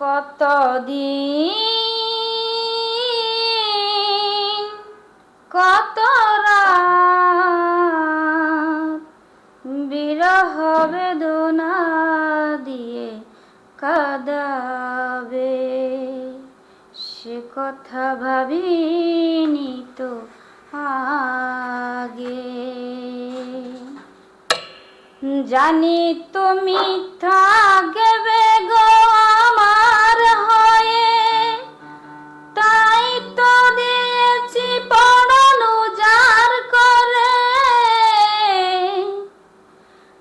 কত দিন কত বিরহ বেদনা দিয়ে কাদাবে। সে কথা ভাবিনি তো আগে। জানি তুমি থাকবে গো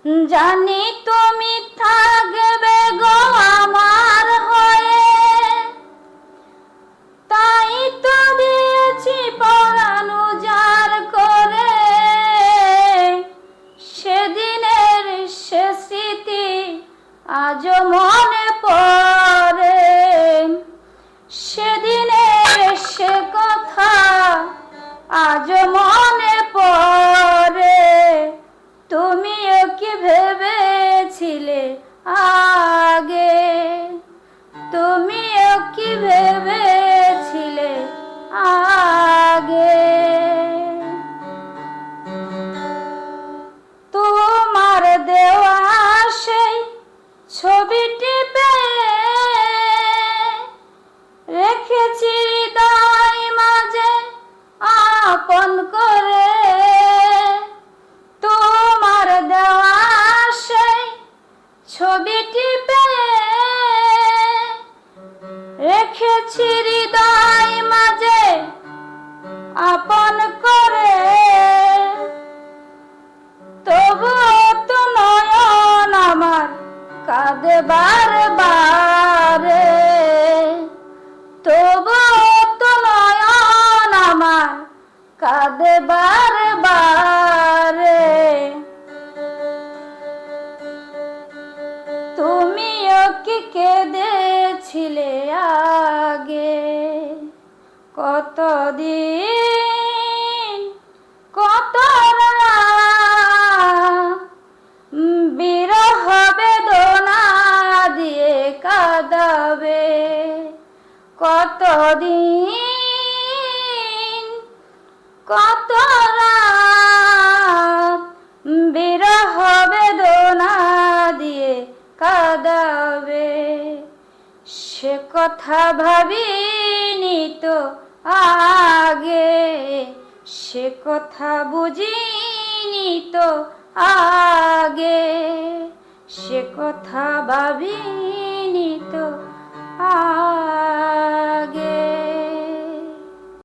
জানি তুমি থাকবে গো আমার হয়ে। তাই তো দিয়েছি পড়ানো যার করে। সেদিনের সে স্মৃতি আজ মনে পড়ে। ভেবেছিলে আগে। তোমার দেওয়া সেই ছবিটি পেয়ে রেখেছি রেখেছি হৃদয় মাঝে আপন করে। তবু তো নয়ন আমার কাঁদে বারে তবু তো নয়ন আমার কাঁদে বারে তুমিও কি কেঁদেছিলে আগে? কতদিন? কত বিরহ বেদনা দিয়ে কাঁদাবে? কতদিন কথা ভাবিনি তো আগে সে কথা বুঝিনি তো আগে সে কথা ভাবিনি